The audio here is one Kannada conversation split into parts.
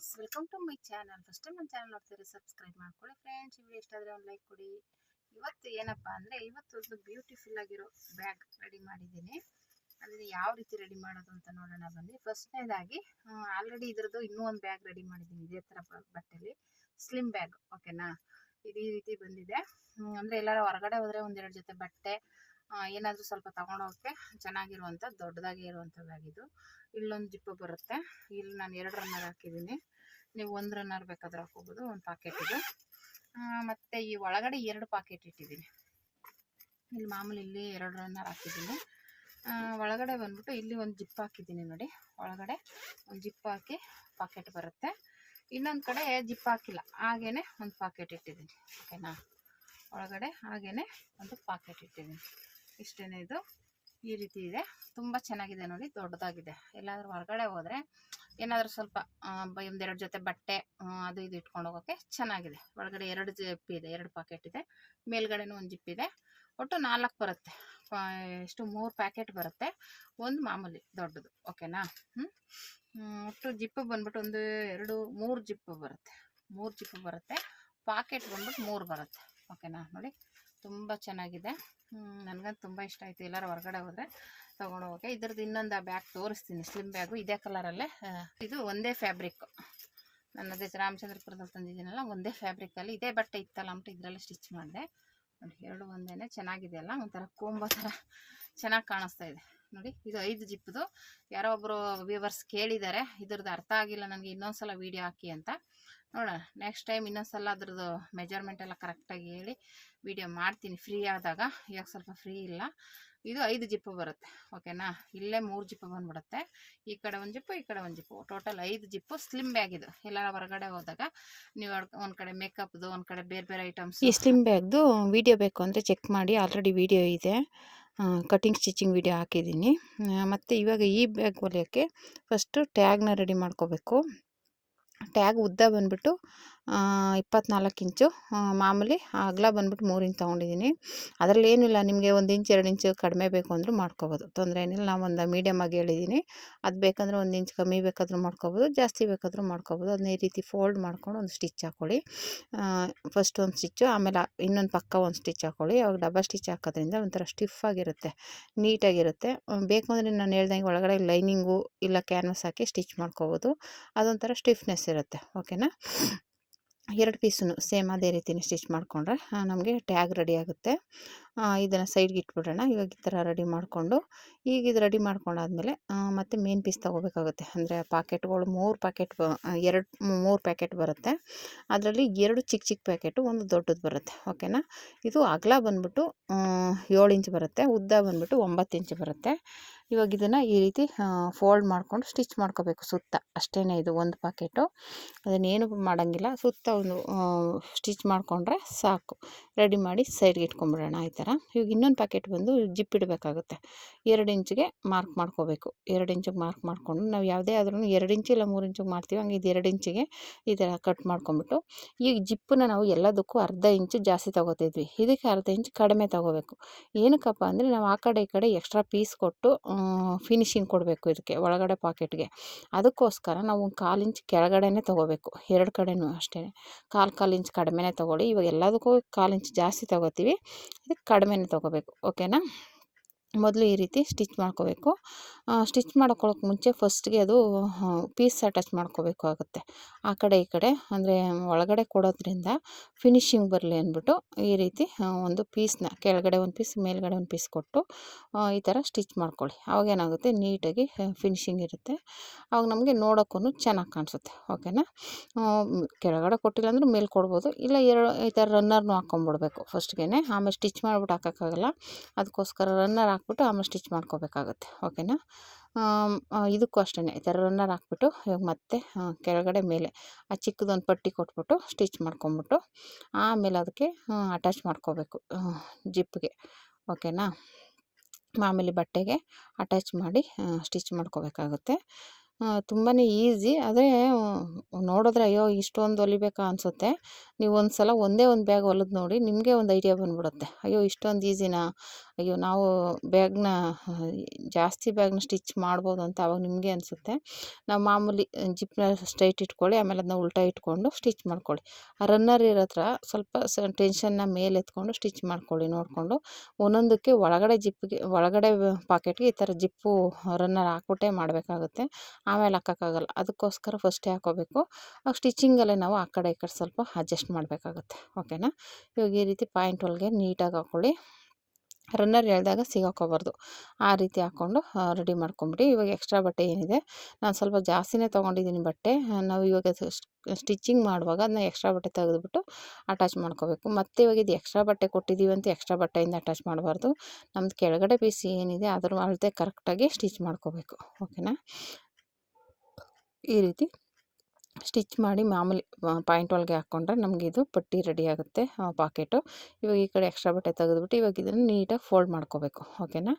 Friends welcome to my channel first time ನನ್ನ ಚಾನಲ್ ನೋಡ್ತೀರಿ ಸಬ್ಸ್ಕ್ರೈಬ್ ಮಾಡ್ಕೊಳ್ಳಿ. ಫ್ರೆಂಡ್ಸ್ ವಿಡಿಯೋ ಇಷ್ಟ ಆದರೆ ಒಂದು ಲೈಕ್ ಕೊಡಿ. ಇವತ್ತು ಏನಪ್ಪ ಅಂದರೆ ಇವತ್ತು ಒಂದು ಬ್ಯೂಟಿಫುಲ್ ಆಗಿರೋ ಬ್ಯಾಗ್ ರೆಡಿ ಮಾಡಿದ್ದೀನಿ. ಅದನ್ನು ಯಾವ ರೀತಿ ರೆಡಿ ಮಾಡೋದು ಅಂತ ನೋಡೋಣ ಬನ್ನಿ. ಫಸ್ಟ್ನೇದಾಗಿ ಆಲ್ರೆಡಿ ಇದ್ರದ್ದು ಇನ್ನೂ ಒಂದು ಬ್ಯಾಗ್ ರೆಡಿ ಮಾಡಿದ್ದೀನಿ. ಇದೇ ಥರ ಬಟ್ಟೆಲಿ. ಸ್ಲಿಮ್ ಬ್ಯಾಗ್ ಓಕೆನಾ ಇದು ಈ ರೀತಿ ಬಂದಿದೆ. ಅಂದರೆ ಎಲ್ಲರೂ ಹೊರಗಡೆ ಹೋದರೆ ಒಂದೆರಡು ಜೊತೆ ಬಟ್ಟೆ ಏನಾದರೂ ಸ್ವಲ್ಪ ತಗೊಂಡೋಗಕ್ಕೆ ಚೆನ್ನಾಗಿರುವಂಥ ದೊಡ್ಡದಾಗಿ ಇರುವಂಥದ್ದಾಗಿದ್ದು ಇಲ್ಲೊಂದು ಜಿಪ್ಪು ಬರುತ್ತೆ. ಇಲ್ಲಿ ನಾನು ಎರಡು ರನ್ನರ್ ಹಾಕಿದ್ದೀನಿ. ನೀವು ಒಂದು ರನ್ನರ್ ಬೇಕಾದ್ರೆ ಹಾಕೋಬೋದು ಒಂದು ಪಾಕೆಟ್ ಇದು. ಮತ್ತೆ ಈ ಒಳಗಡೆ ಎರಡು ಪಾಕೆಟ್ ಇಟ್ಟಿದ್ದೀನಿ. ಇಲ್ಲಿ ಮಾಮೂಲಿ ಇಲ್ಲಿ ಎರಡು ರನ್ನರ್ ಹಾಕಿದ್ದೀನಿ ಒಳಗಡೆ ಬಂದ್ಬಿಟ್ಟು ಇಲ್ಲಿ ಒಂದು ಜಿಪ್ ಹಾಕಿದ್ದೀನಿ ನೋಡಿ. ಒಳಗಡೆ ಒಂದು ಜಿಪ್ ಹಾಕಿ ಪಾಕೆಟ್ ಬರುತ್ತೆ. ಇನ್ನೊಂದು ಕಡೆ ಜಿಪ್ ಹಾಕಿಲ್ಲ ಹಾಗೇ ಒಂದು ಪಾಕೆಟ್ ಇಟ್ಟಿದ್ದೀನಿ. ಓಕೆನಾ? ಒಳಗಡೆ ಹಾಗೇ ಒಂದು ಪಾಕೆಟ್ ಇಟ್ಟಿದ್ದೀನಿ. ಇಷ್ಟೇ ಇದು. ಈ ರೀತಿ ಇದೆ. ತುಂಬ ಚೆನ್ನಾಗಿದೆ ನೋಡಿ, ದೊಡ್ಡದಾಗಿದೆ. ಎಲ್ಲಾದರೂ ಹೊರಗಡೆ ಹೋದರೆ ಏನಾದರೂ ಸ್ವಲ್ಪ ಒಂದೆರಡು ಜೊತೆ ಬಟ್ಟೆ ಅದು ಇದು ಇಟ್ಕೊಂಡು ಹೋಗೋಕ್ಕೆ ಚೆನ್ನಾಗಿದೆ. ಒಳಗಡೆ ಎರಡು ಜಿಪ್ ಇದೆ, ಎರಡು ಪಾಕೆಟ್ ಇದೆ. ಮೇಲ್ಗಡೆನೂ ಒಂದು ಜಿಪ್ ಇದೆ. ಒಟ್ಟು ನಾಲ್ಕು ಬರುತ್ತೆ. ಎಷ್ಟು, ಮೂರು ಪ್ಯಾಕೆಟ್ ಬರುತ್ತೆ. ಒಂದು ಮಾಮೂಲಿ ದೊಡ್ಡದು, ಓಕೆನಾ? ಹ್ಞೂ ಒಟ್ಟು ಜಿಪ್ಪು ಬಂದ್ಬಿಟ್ಟು ಒಂದು ಎರಡು, ಮೂರು ಜಿಪ್ಪು ಬರುತ್ತೆ. ಮೂರು ಜಿಪ್ಪು ಬರುತ್ತೆ. ಪಾಕೆಟ್ ಬಂದ್ಬಿಟ್ಟು ಮೂರು ಬರುತ್ತೆ, ಓಕೆನಾ? ನೋಡಿ, ತುಂಬ ಚೆನ್ನಾಗಿದೆ. ನನಗಂತೂ ತುಂಬ ಇಷ್ಟ ಆಯಿತು. ಎಲ್ಲರೂ ಹೊರಗಡೆ ಹೋದರೆ ತೊಗೊಂಡು ಹೋಗೋಕೆ. ಇದ್ರದ್ದು ಇನ್ನೊಂದು ಆ ಬ್ಯಾಗ್ ತೋರಿಸ್ತೀನಿ. ಸ್ಲಿಮ್ ಬ್ಯಾಗು ಇದೇ ಕಲರಲ್ಲೇ ಇದು ಒಂದೇ ಫ್ಯಾಬ್ರಿಕ್ ನಾನು ಅದೇ ರಾಮಚಂದ್ರಪುರದಲ್ಲಿ ತಂದಿದ್ದೀನಲ್ಲ, ಒಂದೇ ಫ್ಯಾಬ್ರಿಕಲ್ಲಿ ಇದೇ ಬಟ್ಟೆ ಇತ್ತಲ್ಲ ಅಂದ್ಬಿಟ್ಟು ಇದರಲ್ಲೇ ಸ್ಟಿಚ್ ಮಾಡಿದೆ. ನೋಡಿ, ಎರಡು ಒಂದೇ ಚೆನ್ನಾಗಿದೆ ಅಲ್ಲ, ಒಂಥರ ಕೋಂಬೋ ಥರ ಚೆನ್ನಾಗಿ ಕಾಣಿಸ್ತಾ ಇದೆ. ನೋಡಿ, ಇದು ಐದು ಜಿಪ್ಪದು ಯಾರೋ ಒಬ್ಬರು ವ್ಯೂವರ್ಸ್ ಕೇಳಿದ್ದಾರೆ ಇದ್ರದ್ದು ಅರ್ಥ ಆಗಿಲ್ಲ, ನನಗೆ ಇನ್ನೊಂದ್ಸಲ ವೀಡಿಯೋ ಹಾಕಿ ಅಂತ. ನೋಡೋಣ ನೆಕ್ಸ್ಟ್ ಟೈಮ್ ಇನ್ನೊಂದ್ಸಲ ಅದ್ರದ್ದು ಮೆಜರ್ಮೆಂಟ್ ಎಲ್ಲ ಕರೆಕ್ಟಾಗಿ ಹೇಳಿ ವೀಡಿಯೋ ಮಾಡ್ತೀನಿ ಫ್ರೀ ಆದಾಗ. ಇವಾಗ ಸ್ವಲ್ಪ ಫ್ರೀ ಇಲ್ಲ. ಇದು ಐದು ಜಿಪ್ಪು ಬರುತ್ತೆ, ಓಕೆನಾ? ಇಲ್ಲೇ ಮೂರು ಜಿಪ್ಪು ಬಂದ್ಬಿಡುತ್ತೆ. ಈ ಕಡೆ ಒಂದು ಜಿಪ್ಪು, ಈ ಕಡೆ ಒಂದು ಜಿಪ್ಪು. ಟೋಟಲ್ ಐದು ಜಿಪ್ಪು ಸ್ಲಿಮ್ ಬ್ಯಾಗ್ ಇದು. ಎಲ್ಲ ಹೊರಗಡೆ ಹೋದಾಗ ನೀವು ಒಂದು ಕಡೆ ಮೇಕಪ್ದು ಒಂದು ಕಡೆ ಬೇರೆ ಬೇರೆ ಐಟಮ್ಸ್ ಈ ಸ್ಲಿಮ್ ಬ್ಯಾಗ್ದು ವಿಡಿಯೋ ಬೇಕು ಅಂದರೆ ಚೆಕ್ ಮಾಡಿ. ಆಲ್ರೆಡಿ ವಿಡಿಯೋ ಇದೆ. ಕಟಿಂಗ್ ಸ್ಟಿಚಿಂಗ್ ವಿಡಿಯೋ ಹಾಕಿದ್ದೀನಿ. ಮತ್ತು ಇವಾಗ ಈ ಬ್ಯಾಗ್ ಹೊಲಿಯೋಕ್ಕೆ ಫಸ್ಟು ಟ್ಯಾಗ್ನ ರೆಡಿ ಮಾಡ್ಕೋಬೇಕು. ಟ್ಯಾಗ್ ಉದ್ದ ಬಂದ್ಬಿಟ್ಟು ಇಪ್ಪತ್ನಾಲ್ಕು ಇಂಚು ಮಾಮೂಲಿ ಅಗಲ ಬಂದ್ಬಿಟ್ಟು ಮೂರು ಇಂಚು ತೊಗೊಂಡಿದ್ದೀನಿ ಅದರಲ್ಲಿ ಏನಿಲ್ಲ, ನಿಮಗೆ ಒಂದು ಇಂಚು, ಎರಡು ಇಂಚು ಕಡಿಮೆ ಬೇಕು ಅಂದರೂ ಮಾಡ್ಕೋಬೋದು. ತೊಂದರೆ ಏನಿಲ್ಲ, ನಾವು ಒಂದು ಮೀಡಿಯಮ್ ಆಗಿ ಹೇಳಿದ್ದೀನಿ ಅದು ಬೇಕಂದ್ರೆ ಒಂದು ಇಂಚು ಕಮ್ಮಿ ಬೇಕಾದರೂ ಮಾಡ್ಕೋಬೋದು, ಜಾಸ್ತಿ ಬೇಕಾದರೂ ಮಾಡ್ಕೋಬೋದು. ಅದನ್ನ ಈ ರೀತಿ ಫೋಲ್ಡ್ ಮಾಡ್ಕೊಂಡು ಒಂದು ಸ್ಟಿಚ್ ಹಾಕ್ಕೊಳ್ಳಿ ಫಸ್ಟ್ ಒಂದು ಸ್ಟಿಚ್ಚು ಆಮೇಲೆ ಇನ್ನೊಂದು ಪಕ್ಕ ಒಂದು ಸ್ಟಿಚ್ ಹಾಕ್ಕೊಳ್ಳಿ ಅವಾಗ ಡಬಲ್ ಸ್ಟಿಚ್ ಹಾಕೋದ್ರಿಂದ ಒಂಥರ ಸ್ಟಿಫ್ ಆಗಿರುತ್ತೆ, ನೀಟಾಗಿರುತ್ತೆ. ಬೇಕು ಅಂದರೆ ನಾನು ಹೇಳ್ದಂಗೆ ಒಳಗಡೆ ಲೈನಿಂಗು ಇಲ್ಲ ಕ್ಯಾನ್ವಸ್ ಹಾಕಿ ಸ್ಟಿಚ್ ಮಾಡ್ಕೋಬೋದು. ಅದೊಂಥರ ಸ್ಟಿಫ್ನೆಸ್ ಇರುತ್ತೆ ಓಕೆನಾ ಎರಡು ಪೀಸನ್ನು ಸೇಮ್ ಅದೇ ರೀತಿಯೇ ಸ್ಟಿಚ್ ಮಾಡಿಕೊಂಡ್ರೆ ನಮಗೆ ಟ್ಯಾಗ್ ರೆಡಿ ಆಗುತ್ತೆ. ಇದನ್ನು ಸೈಡ್ಗೆ ಇಟ್ಬಿಡೋಣ. ಇವಾಗ ಈ ಥರ ರೆಡಿ ಮಾಡಿಕೊಂಡು, ಈಗ ಇದು ರೆಡಿ ಮಾಡ್ಕೊಂಡಾದ್ಮೇಲೆ ಮತ್ತು ಮೇನ್ ಪೀಸ್ ತೊಗೋಬೇಕಾಗುತ್ತೆ. ಅಂದರೆ ಪ್ಯಾಕೆಟ್ಗಳು ಮೂರು ಪ್ಯಾಕೆಟ್ ಎರಡು, ಮೂರು ಪ್ಯಾಕೆಟ್ ಬರುತ್ತೆ. ಅದರಲ್ಲಿ ಎರಡು ಚಿಕ್ಕ ಚಿಕ್ಕ ಪ್ಯಾಕೆಟು ಒಂದು ದೊಡ್ಡದು ಬರುತ್ತೆ. ಓಕೆನಾ ಇದು ಅಗಲ ಬಂದ್ಬಿಟ್ಟು ಏಳು ಇಂಚ್ ಬರುತ್ತೆ. ಉದ್ದ ಬಂದ್ಬಿಟ್ಟು ಒಂಬತ್ತು ಇಂಚ್ ಬರುತ್ತೆ. ಇವಾಗ ಇದನ್ನು ಈ ರೀತಿ ಫೋಲ್ಡ್ ಮಾಡಿಕೊಂಡು ಸ್ಟಿಚ್ ಮಾಡ್ಕೋಬೇಕು ಸುತ್ತ. ಅಷ್ಟೇ ಇದು ಒಂದು ಪ್ಯಾಕೆಟು ಅದನ್ನೇನು ಮಾಡೋಂಗಿಲ್ಲ. ಸುತ್ತ ಒಂದು ಸ್ಟಿಚ್ ಮಾಡಿಕೊಂಡ್ರೆ ಸಾಕು. ರೆಡಿ ಮಾಡಿ ಸೈಡ್ಗೆ ಇಟ್ಕೊಂಡ್ಬಿಡೋಣ. ಈ ಥರ ಇವಾಗ ಇನ್ನೊಂದು ಪ್ಯಾಕೆಟ್ ಬಂದು ಜಿಪ್ ಇಡಬೇಕಾಗುತ್ತೆ. ಎರಡು ಇಂಚಿಗೆ ಮಾರ್ಕ್ ಮಾಡ್ಕೋಬೇಕು. ಎರಡು ಇಂಚಿಗೆ ಮಾರ್ಕ್ ಮಾಡಿಕೊಂಡು ನಾವು ಯಾವುದೇ ಆದ್ರೂ ಎರಡು ಇಂಚು ಇಲ್ಲ ಮೂರು ಇಂಚಿಗೆ ಮಾಡ್ತೀವಿ. ಹಂಗೆ ಇದು ಎರಡು ಇಂಚಿಗೆ ಈ ಥರ ಕಟ್ ಮಾಡ್ಕೊಂಬಿಟ್ಟು ಈಗ ಜಿಪ್ಪನ್ನ ನಾವು ಎಲ್ಲದಕ್ಕೂ ಅರ್ಧ ಇಂಚು ಜಾಸ್ತಿ ತೊಗೋತಿದ್ವಿ. ಇದಕ್ಕೆ ಅರ್ಧ ಇಂಚು ಕಡಿಮೆ ತೊಗೋಬೇಕು. ಏನಕ್ಕಪ್ಪ ಅಂದರೆ ನಾವು ಆ ಕಡೆ ಈ ಕಡೆ ಎಕ್ಸ್ಟ್ರಾ ಪೀಸ್ ಕೊಟ್ಟು ಫಿನಿಶಿಂಗ್ ಕೊಡಬೇಕು ಇದಕ್ಕೆ ಒಳಗಡೆ ಪಾಕೆಟ್ಗೆ ಅದಕ್ಕೋಸ್ಕರ ನಾವು ಒಂದು ಕಾಲು ಇಂಚ್ ಕೆಳಗಡೆನೇ ತೊಗೋಬೇಕು. ಎರಡು ಕಡೆನೂ ಅಷ್ಟೇ ಕಾಲು ಕಾಲು ಇಂಚ್ ಕಡಿಮೆನೇ ತೊಗೊಳ್ಳಿ. ಇವಾಗ ಎಲ್ಲದಕ್ಕೂ ಕಾಲು ಇಂಚ್ ಜಾಸ್ತಿ ತೊಗೋತೀವಿ. ಇದಕ್ಕೆ ಕಡಿಮೆನೇ ತೊಗೋಬೇಕು ಓಕೆನಾ ಮೊದಲು ಈ ರೀತಿ ಸ್ಟಿಚ್ ಮಾಡ್ಕೋಬೇಕು. ಸ್ಟಿಚ್ ಮಾಡ್ಕೊಳ್ಳೋಕೆ ಮುಂಚೆ ಫಸ್ಟ್ಗೆ ಅದು ಪೀಸ್ ಅಟ್ಯಾಚ್ ಮಾಡ್ಕೋಬೇಕು ಆಗುತ್ತೆ. ಆ ಕಡೆ ಈ ಕಡೆ, ಅಂದರೆ ಒಳಗಡೆ ಕೊಡೋದ್ರಿಂದ ಫಿನಿಶಿಂಗ್ ಬರಲಿ ಅಂದ್ಬಿಟ್ಟು ಈ ರೀತಿ ಒಂದು ಪೀಸ್ನ ಕೆಳಗಡೆ ಒಂದು ಪೀಸ್, ಮೇಲ್ಗಡೆ ಒಂದು ಪೀಸ್ ಕೊಟ್ಟು ಈ ಥರ ಸ್ಟಿಚ್ ಮಾಡ್ಕೊಳ್ಳಿ. ಅವಾಗ ಏನಾಗುತ್ತೆ, ನೀಟಾಗಿ ಫಿನಿಶಿಂಗ್ ಇರುತ್ತೆ. ಅವಾಗ ನಮಗೆ ನೋಡೋಕ್ಕೂ ಚೆನ್ನಾಗಿ ಕಾಣಿಸುತ್ತೆ. ಓಕೆನಾ? ಕೆಳಗಡೆ ಕೊಟ್ಟಿಲ್ಲ ಅಂದ್ರೆ ಮೇಲೆ ಕೊಡ್ಬೋದು. ಇಲ್ಲ ಎರಡು, ಈ ಥರ ರನ್ನರ್ನು ಹಾಕ್ಕೊಂಬಿಡ್ಬೇಕು ಫಸ್ಟ್ಗೆ ಆಮೇಲೆ ಸ್ಟಿಚ್ ಮಾಡಿಬಿಟ್ಟು ಹಾಕೋಕ್ಕಾಗಲ್ಲ. ಅದಕ್ಕೋಸ್ಕರ ರನ್ನರ್ ಹಾಕ್ಬಿಟ್ಟು ಆಮೇಲೆ ಸ್ಟಿಚ್ ಮಾಡ್ಕೋಬೇಕಾಗುತ್ತೆ ಓಕೆನಾ ಇದಕ್ಕೂ ಅಷ್ಟೇ ಈ ಥರ ರನ್ನರ್ ಹಾಕ್ಬಿಟ್ಟು ಇವಾಗ ಮತ್ತೆ ಕೆಳಗಡೆ ಮೇಲೆ, ಆ ಚಿಕ್ಕದೊಂದು ಪಟ್ಟಿ ಕೊಟ್ಬಿಟ್ಟು ಸ್ಟಿಚ್ ಮಾಡ್ಕೊಂಬಿಟ್ಟು ಆಮೇಲೆ ಅದಕ್ಕೆ ಅಟ್ಯಾಚ್ ಮಾಡ್ಕೋಬೇಕು ಜಿಪ್ಗೆ ಓಕೆನಾ ಮಾಮೂಲಿ ಬಟ್ಟೆಗೆ ಅಟ್ಯಾಚ್ ಮಾಡಿ ಸ್ಟಿಚ್ ಮಾಡ್ಕೋಬೇಕಾಗುತ್ತೆ. ತುಂಬಾ ಈಸಿ. ಆದರೆ ನೋಡಿದ್ರೆ ಅಯ್ಯೋ, ಇಷ್ಟೊಂದು ಹೊಲಿಬೇಕಾ ಅನಿಸುತ್ತೆ. ನೀವು ಒಂದು ಸಲ ಒಂದೇ ಒಂದು ಬ್ಯಾಗ್ ಹೊಲಿದು ನೋಡಿ, ನಿಮಗೆ ಒಂದು ಐಡಿಯಾ ಬಂದುಬಿಡುತ್ತೆ. ಅಯ್ಯೋ, ಇಷ್ಟೊಂದು ಈಸಿನಾ? ಅಯ್ಯೋ, ನಾವು ಬ್ಯಾಗ್ನ, ಜಾಸ್ತಿ ಬ್ಯಾಗ್ನ ಸ್ಟಿಚ್ ಮಾಡ್ಬೋದು ಅಂತ ಅವಾಗ ನಿಮಗೆ ಅನಿಸುತ್ತೆ. ನಾವು ಮಾಮೂಲಿ ಜಿಪ್ನ ಸ್ಟ್ರೈಟ್ ಇಟ್ಕೊಳ್ಳಿ, ಆಮೇಲೆ ಅದನ್ನ ಉಲ್ಟಾ ಇಟ್ಕೊಂಡು ಸ್ಟಿಚ್ ಮಾಡ್ಕೊಳ್ಳಿ. ಆ ರನ್ನರ್ ಇರೋ ಹತ್ರ ಸ್ವಲ್ಪ ಸ, ಟೆನ್ಷನ್ನ ಮೇಲೆ ಎತ್ಕೊಂಡು ಸ್ಟಿಚ್ ಮಾಡ್ಕೊಳ್ಳಿ, ನೋಡಿಕೊಂಡು. ಒಂದೊಂದಕ್ಕೆ ಒಳಗಡೆ ಜಿಪ್ಗೆ, ಒಳಗಡೆ ಪಾಕೆಟ್ಗೆ ಈ ಥರ ಜಿಪ್ಪು ರನ್ನರ್ ಹಾಕ್ಬಿಟ್ಟೆ ಮಾಡಬೇಕಾಗುತ್ತೆ. ಆಮೇಲೆ ಹಾಕೋಕ್ಕಾಗಲ್ಲ. ಅದಕ್ಕೋಸ್ಕರ ಫಸ್ಟೇ ಹಾಕೋಬೇಕು. ಆ ಸ್ಟಿಚಿಂಗಲ್ಲೇ ನಾವು ಆ ಕಡೆ ಈ ಕಡೆ ಸ್ವಲ್ಪ ಅಡ್ಜಸ್ಟ್ ಮಾಡಬೇಕಾಗುತ್ತೆ. ಓಕೆನಾ ಇವಾಗ ಈ ರೀತಿ ಪಾಯಿಂಟ್ ಒಳಗೆ ನೀಟಾಗಿ ಹಾಕ್ಕೊಳ್ಳಿ ರನ್ನರ್ ಎಳೆದಾಗ ಸಿಗಾಕೋಬಾರ್ದು. ಆ ರೀತಿ ಹಾಕ್ಕೊಂಡು ರೆಡಿ ಮಾಡ್ಕೊಂಬಿಡಿ. ಇವಾಗ ಎಕ್ಸ್ಟ್ರಾ ಬಟ್ಟೆ ಏನಿದೆ? ನಾನು ಸ್ವಲ್ಪ ಜಾಸ್ತಿನೇ ತೊಗೊಂಡಿದ್ದೀನಿ ಬಟ್ಟೆ. ನಾವು ಇವಾಗ ಸ್ಟಿಚಿಂಗ್ ಮಾಡುವಾಗ ಅದನ್ನ ಎಕ್ಸ್ಟ್ರಾ ಬಟ್ಟೆ ತೆಗೆದುಬಿಟ್ಟು ಅಟ್ಯಾಚ್ ಮಾಡ್ಕೋಬೇಕು. ಮತ್ತು ಇವಾಗ ಇದು ಎಕ್ಸ್ಟ್ರಾ ಬಟ್ಟೆ ಕೊಟ್ಟಿದ್ದೀವಿ ಅಂತ ಎಕ್ಸ್ಟ್ರಾ ಬಟ್ಟೆಯಿಂದ ಅಟ್ಯಾಚ್ ಮಾಡಬಾರ್ದು. ನಮ್ಮದು ಕೆಳಗಡೆ ಪೀಸ್ ಏನಿದೆ ಅದ್ರ ಅಳತೆ ಕರೆಕ್ಟಾಗಿ ಸ್ಟಿಚ್ ಮಾಡ್ಕೋಬೇಕು. ಓಕೆನಾ ಈ ರೀತಿ ಸ್ಟಿಚ್ ಮಾಡಿ ಮಾಮೂಲಿ ಪಾಯಿಂಟ್ ಒಳಗೆ ಹಾಕ್ಕೊಂಡ್ರೆ ನಮಗೆ ಇದು ಪಟ್ಟಿ ರೆಡಿ ಆಗುತ್ತೆ ಪಾಕೆಟು. ಇವಾಗ ಈ ಕಡೆ ಎಕ್ಸ್ಟ್ರಾ ಬಟ್ಟೆ ತೆಗೆದುಬಿಟ್ಟು ಇವಾಗ ಇದನ್ನು ನೀಟಾಗಿ ಫೋಲ್ಡ್ ಮಾಡ್ಕೋಬೇಕು, ಓಕೆನಾ?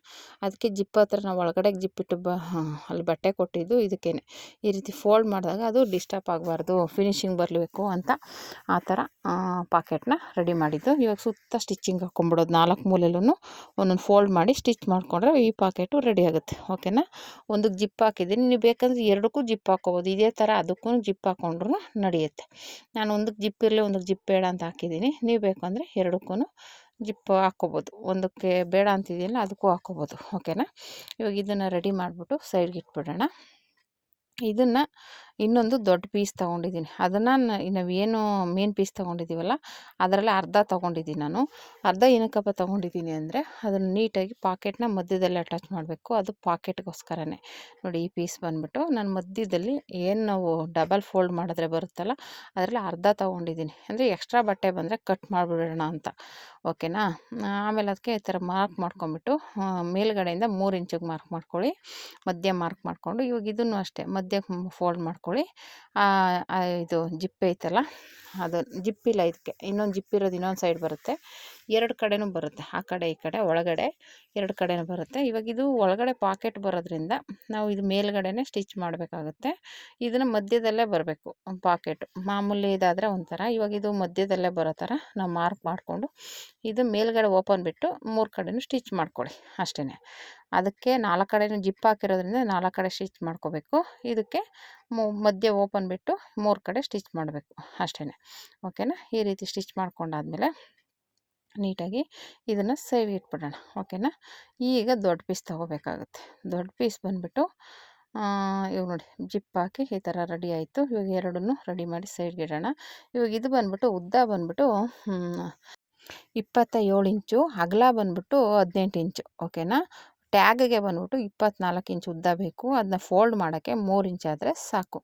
ಅದಕ್ಕೆ ಜಿಪ್ ಹತ್ರ ನಾವು ಒಳಗಡೆ ಜಿಪ್ಪಿಟ್ಟು ಬ ಅಲ್ಲಿ ಬಟ್ಟೆ ಕೊಟ್ಟಿದ್ದು ಇದಕ್ಕೇ ಈ ರೀತಿ ಫೋಲ್ಡ್ ಮಾಡಿದಾಗ ಅದು ಡಿಸ್ಟರ್ಬ್ ಆಗಬಾರ್ದು, ಫಿನಿಶಿಂಗ್ ಬರಬೇಕು ಅಂತ ಆ ಥರ ಪಾಕೆಟ್ನ ರೆಡಿ ಮಾಡಿದ್ದು. ಇವಾಗ ಸುತ್ತ ಸ್ಟಿಚಿಂಗ್ ಹಾಕ್ಕೊಂಬಿಡೋದು ನಾಲ್ಕು ಮೂಲೆಯಲ್ಲೂ ಒಂದೊಂದು ಫೋಲ್ಡ್ ಮಾಡಿ ಸ್ಟಿಚ್ ಮಾಡಿಕೊಂಡ್ರೆ ಈ ಪಾಕೆಟು ರೆಡಿ ಆಗುತ್ತೆ, ಓಕೆನಾ? ಒಂದು ಜಿಪ್ ಹಾಕಿದ್ದೀನಿ, ನೀವು ಬೇಕಂದ್ರೆ ಎರಡಕ್ಕೂ ಜಿಪ್ ಹಾಕ್ಕೋಬೋದು ಇದೇ ಥರ ಅದಕ್ಕೂ ಜಿಪ್ ಹಾಕ್ಕೊಂಡ್ರು ನಡೆಯುತ್ತೆ. ನಾನು ಒಂದಕ್ಕೆ ಜಿಪ್ ಇರಲಿ ಒಂದಕ್ಕೆ ಜಿಪ್ ಬೇಡ ಅಂತ ಹಾಕಿದ್ದೀನಿ. ನೀವು ಬೇಕು ಅಂದರೆ ಎರಡಕ್ಕೂ ಜಿಪ್ ಹಾಕ್ಕೋಬೋದು. ಒಂದಕ್ಕೆ ಬೇಡ ಅಂತಿದೆಯಲ್ಲ ಅದಕ್ಕೂ ಹಾಕ್ಕೋಬೋದು. ಓಕೆನಾ? ಇವಾಗ ಇದನ್ನು ರೆಡಿ ಮಾಡಿಬಿಟ್ಟು ಸೈಡ್ಗೆ ಇಟ್ಬಿಡೋಣ. ಇದನ್ನು ಇನ್ನೊಂದು ದೊಡ್ಡ ಪೀಸ್ ತೊಗೊಂಡಿದ್ದೀನಿ. ಅದನ್ನು ನಾವೇನು ಮೇನ್ ಪೀಸ್ ತೊಗೊಂಡಿದ್ದೀವಲ್ಲ ಅದರಲ್ಲಿ ಅರ್ಧ ತೊಗೊಂಡಿದ್ದೀನಿ ನಾನು. ಅರ್ಧ ಏನಕ್ಕಪ್ಪ ತೊಗೊಂಡಿದ್ದೀನಿ ಅಂದರೆ, ಅದನ್ನು ನೀಟಾಗಿ ಪಾಕೆಟ್ನ ಮಧ್ಯದಲ್ಲಿ ಅಟ್ಯಾಚ್ ಮಾಡಬೇಕು. ಅದು ಪಾಕೆಟ್ಗೋಸ್ಕರನೇ. ನೋಡಿ ಈ ಪೀಸ್ ಬಂದ್ಬಿಟ್ಟು ನಾನು ಮಧ್ಯದಲ್ಲಿ ಏನು ನಾವು ಡಬಲ್ ಫೋಲ್ಡ್ ಮಾಡಿದ್ರೆ ಬರುತ್ತಲ್ಲ, ಅದರಲ್ಲಿ ಅರ್ಧ ತೊಗೊಂಡಿದ್ದೀನಿ. ಅಂದರೆ ಎಕ್ಸ್ಟ್ರಾ ಬಟ್ಟೆ ಬಂದರೆ ಕಟ್ ಮಾಡಿಬಿಡೋಣ ಅಂತ. ಓಕೆನಾ? ಆಮೇಲೆ ಅದಕ್ಕೆ ಈ ಥರ ಮಾರ್ಕ್ ಮಾಡ್ಕೊಂಬಿಟ್ಟು ಮೇಲ್ಗಡೆಯಿಂದ ಮೂರು ಇಂಚಿಗೆ ಮಾರ್ಕ್ ಮಾಡ್ಕೊಳ್ಳಿ. ಮಧ್ಯ ಮಾರ್ಕ್ ಮಾಡಿಕೊಂಡು, ಇವಾಗ ಇದನ್ನು ಅಷ್ಟೇ ಮಧ್ಯ ಫೋಲ್ಡ್ ಮಾಡ್ಕೊಳ್ಳಿ ಆ, ಇದು ಜಿಪ್ಪೆ ಐತಲ್ಲ ಅದು ಜಿಪ್ಪಿಲ್ಲ ಇದಕ್ಕೆ ಇನ್ನೊಂದು ಜಿಪ್ಪಿರೋದು ಇನ್ನೊಂದು ಸೈಡ್ ಬರುತ್ತೆ. ಎರಡು ಕಡೆನೂ ಬರುತ್ತೆ ಆ ಕಡೆ ಈ ಕಡೆ ಒಳಗಡೆ ಎರಡು ಕಡೆನೂ ಬರುತ್ತೆ. ಇವಾಗ ಇದು ಒಳಗಡೆ ಪಾಕೆಟ್ ಬರೋದ್ರಿಂದ ನಾವು ಇದು ಮೇಲ್ಗಡೆನೇ ಸ್ಟಿಚ್ ಮಾಡಬೇಕಾಗುತ್ತೆ. ಇದನ್ನು ಮಧ್ಯದಲ್ಲೇ ಬರಬೇಕು ಪಾಕೆಟ್. ಮಾಮೂಲಿ ಇದಾದರೆ ಒಂಥರ ಇವಾಗ ಇದು ಮಧ್ಯದಲ್ಲೇ ಬರೋ ಥರ ನಾವು ಮಾರ್ಕ್ ಮಾಡಿಕೊಂಡು ಇದು ಮೇಲ್ಗಡೆ ಓಪನ್ ಬಿಟ್ಟು ಮೂರು ಕಡೆನೂ ಸ್ಟಿಚ್ ಮಾಡ್ಕೊಳ್ಳಿ ಅಷ್ಟೇ ಅದಕ್ಕೆ ನಾಲ್ಕು ಕಡೆಯೂ ಜಿಪ್ ಹಾಕಿರೋದ್ರಿಂದ ನಾಲ್ಕು ಕಡೆ ಸ್ಟಿಚ್ ಮಾಡ್ಕೋಬೇಕು. ಇದಕ್ಕೆ ಮಧ್ಯ ಓಪನ್ ಬಿಟ್ಟು ಮೂರು ಕಡೆ ಸ್ಟಿಚ್ ಮಾಡಬೇಕು ಅಷ್ಟೇ ಓಕೆನಾ? ಈ ರೀತಿ ಸ್ಟಿಚ್ ಮಾಡ್ಕೊಂಡಾದಮೇಲೆ ನೀಟಾಗಿ ಇದನ್ನು ಸೇವ್ ಇಟ್ಬಿಡೋಣ. ಓಕೆನಾ? ಈಗ ದೊಡ್ಡ ಪೀಸ್ ತೊಗೋಬೇಕಾಗುತ್ತೆ. ದೊಡ್ಡ ಪೀಸ್ ಬಂದುಬಿಟ್ಟು ಇವಾಗ ನೋಡಿ, ಜಿಪ್ ಹಾಕಿ ಈ ಥರ ರೆಡಿ ಆಯಿತು. ಇವಾಗ ಎರಡನ್ನೂ ರೆಡಿ ಮಾಡಿ ಸೈಡ್ಗೆ ಇಡೋಣ. ಇವಾಗ ಇದು ಬಂದ್ಬಿಟ್ಟು, ಉದ್ದ ಬಂದ್ಬಿಟ್ಟು ಇಪ್ಪತ್ತ ಏಳು ಇಂಚು, ಅಗಲ ಬಂದ್ಬಿಟ್ಟು ಹದಿನೆಂಟು ಇಂಚು. ಓಕೆನಾ? ಟ್ಯಾಗಿಗೆ ಬಂದ್ಬಿಟ್ಟು ಇಪ್ಪತ್ನಾಲ್ಕು ಇಂಚ್ ಉದ್ದ ಬೇಕು ಅದನ್ನ ಫೋಲ್ಡ್ ಮಾಡೋಕ್ಕೆ ಮೂರು ಇಂಚ್ ಆದರೆ ಸಾಕು.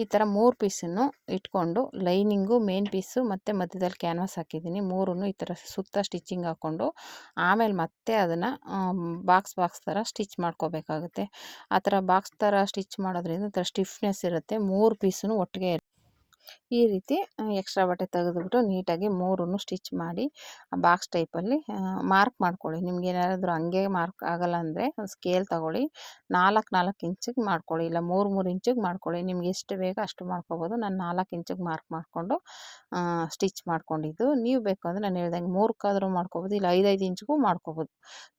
ಈ ಥರ ಮೂರು ಪೀಸನ್ನು ಇಟ್ಕೊಂಡು ಲೈನಿಂಗು, ಮೇನ್ ಪೀಸು ಮತ್ತು ಮಧ್ಯದಲ್ಲಿ ಕ್ಯಾನ್ವಾಸ್ ಹಾಕಿದ್ದೀನಿ. ಮೂರೂ ಈ ಥರ ಸುತ್ತ ಸ್ಟಿಚಿಂಗ್ ಹಾಕ್ಕೊಂಡು ಆಮೇಲೆ ಮತ್ತೆ ಅದನ್ನು ಬಾಕ್ಸ್ ಬಾಕ್ಸ್ ಥರ ಸ್ಟಿಚ್ ಮಾಡ್ಕೋಬೇಕಾಗುತ್ತೆ. ಆ ಥರ ಬಾಕ್ಸ್ ಥರ ಸ್ಟಿಚ್ ಮಾಡೋದ್ರಿಂದ ಒಂಥರ ಸ್ಟಿಫ್ನೆಸ್ ಇರುತ್ತೆ. ಮೂರು ಪೀಸನ್ನು ಒಟ್ಟಿಗೆ ಈ ರೀತಿ ಎಕ್ಸ್ಟ್ರಾ ಬಟ್ಟೆ ತೆಗೆದುಬಿಟ್ಟು ನೀಟಾಗಿ ಮೂರನ್ನು ಸ್ಟಿಚ್ ಮಾಡಿ ಬಾಕ್ಸ್ ಟೈಪಲ್ಲಿ ಮಾರ್ಕ್ ಮಾಡ್ಕೊಳ್ಳಿ. ನಿಮ್ಗೆ ಏನಾದರೂ ಹಂಗೆ ಮಾರ್ಕ್ ಆಗಲ್ಲ ಅಂದರೆ ಒಂದು ಸ್ಕೇಲ್ ತಗೊಳ್ಳಿ. ನಾಲ್ಕು ನಾಲ್ಕು ಇಂಚಿಗೆ ಮಾಡ್ಕೊಳ್ಳಿ. ಇಲ್ಲ ಮೂರು ಮೂರು ಇಂಚಿಗೆ ಮಾಡ್ಕೊಳ್ಳಿ. ನಿಮ್ಗೆ ಎಷ್ಟು ಬೇಗ ಅಷ್ಟು ಮಾಡ್ಕೊಬೋದು. ನಾನು ನಾಲ್ಕು ಇಂಚಿಗೆ ಮಾರ್ಕ್ ಮಾಡಿಕೊಂಡು ಸ್ಟಿಚ್ ಮಾಡ್ಕೊಂಡಿದ್ದು. ನೀವು ಬೇಕು ಅಂದರೆ ನಾನು ಹೇಳ್ದಂಗೆ ಮೂರಕ್ಕಾದರೂ ಮಾಡ್ಕೊಬೋದು. ಇಲ್ಲ ಐದೈದು ಇಂಚಿಗೂ ಮಾಡ್ಕೊಬೋದು.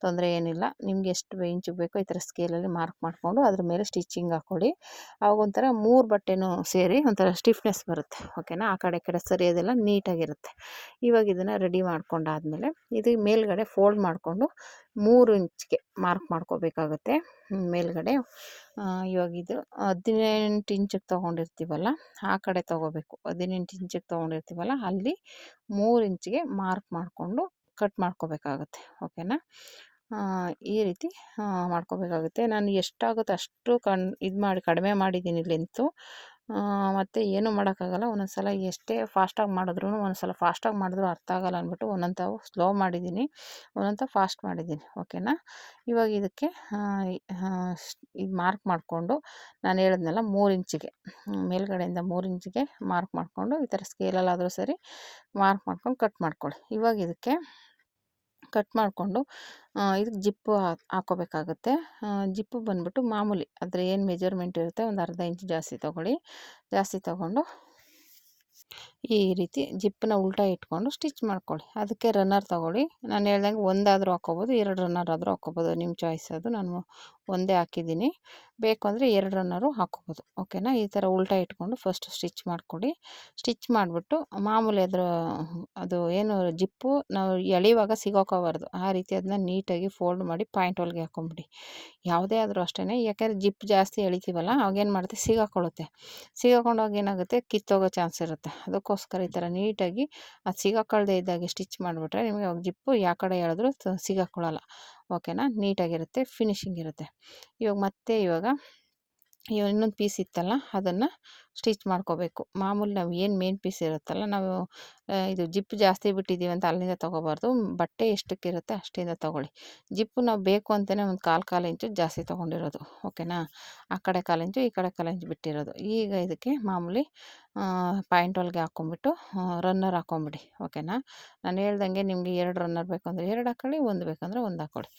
ತೊಂದರೆ ಏನಿಲ್ಲ. ನಿಮ್ಗೆ ಎಷ್ಟು ಇಂಚಿಗೆ ಬೇಕೋ ಈ ಥರ ಸ್ಕೇಲಲ್ಲಿ ಮಾರ್ಕ್ ಮಾಡಿಕೊಂಡು ಅದ್ರ ಮೇಲೆ ಸ್ಟಿಚಿಂಗ್ ಹಾಕ್ಕೊಳ್ಳಿ. ಒಂಥರ ಮೂರು ಬಟ್ಟೆನೂ ಸೇರಿ ಒಂಥರ ಸ್ಟಿಫ್ನೆಸ್ ಬರುತ್ತೆ. ಓಕೆನಾ? ಆ ಕಡೆ ಕಡೆ ಸರಿಯೋದೆಲ್ಲ ನೀಟಾಗಿರುತ್ತೆ. ಇವಾಗ ಇದನ್ನು ರೆಡಿ ಮಾಡ್ಕೊಂಡಾದಮೇಲೆ ಇದು ಮೇಲ್ಗಡೆ ಫೋಲ್ಡ್ ಮಾಡಿಕೊಂಡು ಮೂರು ಇಂಚ್ಗೆ ಮಾರ್ಕ್ ಮಾಡ್ಕೋಬೇಕಾಗುತ್ತೆ. ಮೇಲ್ಗಡೆ ಇವಾಗ ಇದು ಹದಿನೆಂಟು ಇಂಚಿಗೆ ತೊಗೊಂಡಿರ್ತೀವಲ್ಲ, ಆ ಕಡೆ ತೊಗೋಬೇಕು. ಹದಿನೆಂಟು ಇಂಚಿಗೆ ತೊಗೊಂಡಿರ್ತೀವಲ್ಲ, ಅಲ್ಲಿ ಮೂರು ಇಂಚಿಗೆ ಮಾರ್ಕ್ ಮಾಡಿಕೊಂಡು ಕಟ್ ಮಾಡ್ಕೋಬೇಕಾಗುತ್ತೆ, ಓಕೆನಾ? ಈ ರೀತಿ ಮಾಡ್ಕೋಬೇಕಾಗುತ್ತೆ. ನಾನು ಎಷ್ಟಾಗುತ್ತೆ ಅಷ್ಟು ಕಣ್ ಇದು ಮಾಡಿ ಕಡಿಮೆ ಮಾಡಿದ್ದೀನಿ ಲೆಂತು ಮತ್ತು ಏನೂ ಮಾಡೋಕ್ಕಾಗಲ್ಲ. ಒಂದೊಂದು ಸಲ ಎಷ್ಟೇ ಫಾಸ್ಟಾಗಿ ಮಾಡಿದ್ರೂ ಒಂದೊಂದು ಸಲ ಫಾಸ್ಟಾಗಿ ಮಾಡಿದ್ರೂ ಅರ್ಥ ಆಗಲ್ಲ ಅಂದ್ಬಿಟ್ಟು ಒಂದೊಂದು ತಾವು ಸ್ಲೋ ಮಾಡಿದ್ದೀನಿ. ಒಂದೊಂದು ಫಾಸ್ಟ್ ಮಾಡಿದ್ದೀನಿ. ಓಕೆನಾ? ಇವಾಗ ಇದಕ್ಕೆ ಇದು ಮಾರ್ಕ್ ಮಾಡಿಕೊಂಡು ನಾನು ಹೇಳಿದ್ನಲ್ಲ ಮೂರು ಇಂಚಿಗೆ. ಮೇಲ್ಗಡೆಯಿಂದ ಮೂರು ಇಂಚಿಗೆ ಮಾರ್ಕ್ ಮಾಡಿಕೊಂಡು ಈ ಥರ ಸ್ಕೇಲಲ್ಲಾದರೂ ಸರಿ ಮಾರ್ಕ್ ಮಾಡ್ಕೊಂಡು ಕಟ್ ಮಾಡ್ಕೊಳ್ಳಿ. ಇವಾಗ ಇದಕ್ಕೆ ಕಟ್ ಮಾಡಿಕೊಂಡು ಇದಕ್ಕೆ ಜಿಪ್ಪು ಹಾಕೋಬೇಕಾಗುತ್ತೆ. ಜಿಪ್ಪು ಬಂದ್ಬಿಟ್ಟು ಮಾಮೂಲಿ ಅದರ ಏನು ಮೆಜರ್ಮೆಂಟ್ ಇರುತ್ತೆ ಒಂದು ಅರ್ಧ ಇಂಚ್ ಜಾಸ್ತಿ ತೊಗೊಳ್ಳಿ. ಜಾಸ್ತಿ ತೊಗೊಂಡು ಈ ರೀತಿ ಜಿಪ್ಪನ್ನ ಉಲ್ಟಾ ಇಟ್ಕೊಂಡು ಸ್ಟಿಚ್ ಮಾಡ್ಕೊಳ್ಳಿ. ಅದಕ್ಕೆ ರನ್ನರ್ ತೊಗೊಳ್ಳಿ. ನಾನು ಹೇಳ್ದಂಗೆ ಒಂದಾದರೂ ಹಾಕ್ಕೋಬೋದು ಎರಡು ರನ್ನರ್ ಆದರೂ ಹಾಕ್ಕೋಬೋದು ನಿಮ್ಮ ಚಾಯ್ಸ್ ಅದು. ನಾನು ಒಂದೇ ಹಾಕಿದ್ದೀನಿ. ಬೇಕು ಅಂದರೆ ಎರಡರನ್ನಾರು ಹಾಕ್ಕೋಬೋದು. ಓಕೆನಾ? ಈ ಥರ ಉಲ್ಟಾ ಇಟ್ಕೊಂಡು ಫಸ್ಟ್ ಸ್ಟಿಚ್ ಮಾಡಿಕೊಡಿ ಸ್ಟಿಚ್ ಮಾಡಿಬಿಟ್ಟು ಮಾಮೂಲಿ ಅದರ ಅದು ಏನು ಜಿಪ್ಪು ನಾವು ಎಳೆಯುವಾಗ ಸಿಗೋಕೋಬಾರ್ದು. ಆ ರೀತಿ ಅದನ್ನ ನೀಟಾಗಿ ಫೋಲ್ಡ್ ಮಾಡಿ ಪಾಯಿಂಟ್ ಹೊಲ್ಗೆ ಹಾಕೊಂಬಿಡಿ. ಯಾವುದೇ ಆದರೂ ಅಷ್ಟೇ ಯಾಕೆಂದರೆ ಜಿಪ್ ಜಾಸ್ತಿ ಎಳಿತೀವಲ್ಲ, ಅವಾಗೇನು ಮಾಡುತ್ತೆ ಸಿಗಾಕೊಳ್ಳುತ್ತೆ. ಸಿಗಾಕೊಂಡಾಗ ಏನಾಗುತ್ತೆ? ಕಿತ್ತೋಗೋ ಚಾನ್ಸ್ ಇರುತ್ತೆ. ಅದಕ್ಕೋಸ್ಕರ ಈ ಥರ ನೀಟಾಗಿ ಅದು ಸಿಗಾಕೊಳ್ಳದೆ ಇದ್ದಾಗೆ ಸ್ಟಿಚ್ ಮಾಡಿಬಿಟ್ರೆ ನಿಮಗೆ ಅವಾಗ ಜಿಪ್ಪು ಯಾವ ಕಡೆ ಹೇಳಿದ್ರು ಸಿಗಾಕೊಳ್ಳಲ್ಲ. ಓಕೆನಾ? ನೀಟಾಗಿರುತ್ತೆ ಫಿನಿಶಿಂಗ್ ಇರುತ್ತೆ. ಇವಾಗ ಮತ್ತೆ ಇವಾಗ ಇನ್ನೊಂದು ಪೀಸ್ ಇತ್ತಲ್ಲ, ಅದನ್ನು ಸ್ಟಿಚ್ ಮಾಡ್ಕೋಬೇಕು. ಮಾಮೂಲಿ ನಾವು ಏನು ಮೇನ್ ಪೀಸ್ ಇರುತ್ತಲ್ಲ, ನಾವು ಇದು ಜಿಪ್ ಜಾಸ್ತಿ ಬಿಟ್ಟಿದ್ದೀವಿ ಅಂತ ಅಲ್ಲಿಂದ ತೊಗೋಬಾರ್ದು. ಬಟ್ಟೆ ಎಷ್ಟಕ್ಕಿರುತ್ತೆ ಅಷ್ಟಿಂದ ತೊಗೊಳ್ಳಿ. ಜಿಪ್ಪು ನಾವು ಬೇಕು ಅಂತಲೇ ಒಂದು ಕಾಲು ಕಾಲು ಇಂಚು ಜಾಸ್ತಿ ತೊಗೊಂಡಿರೋದು, ಓಕೆನಾ? ಆ ಕಡೆ ಕಾಲು ಇಂಚು, ಈ ಕಡೆ ಕಾಲು ಇಂಚು ಬಿಟ್ಟಿರೋದು. ಈಗ ಇದಕ್ಕೆ ಮಾಮೂಲಿ ಪಾಯಿಂಟ್ ಒಳಗೆ ಹಾಕ್ಕೊಂಬಿಟ್ಟು ರನ್ನರ್ ಹಾಕ್ಕೊಂಬಿಡಿ ಓಕೆನಾ? ನಾನು ಹೇಳ್ದಂಗೆ ನಿಮಗೆ ಎರಡು ರನ್ನರ್ ಬೇಕಂದ್ರೆ ಎರಡು ಹಾಕ್ಕೊಳ್ಳಿ ಒಂದು ಬೇಕಂದ್ರೆ ಒಂದು ಹಾಕ್ಕೊಳ್ಳಿ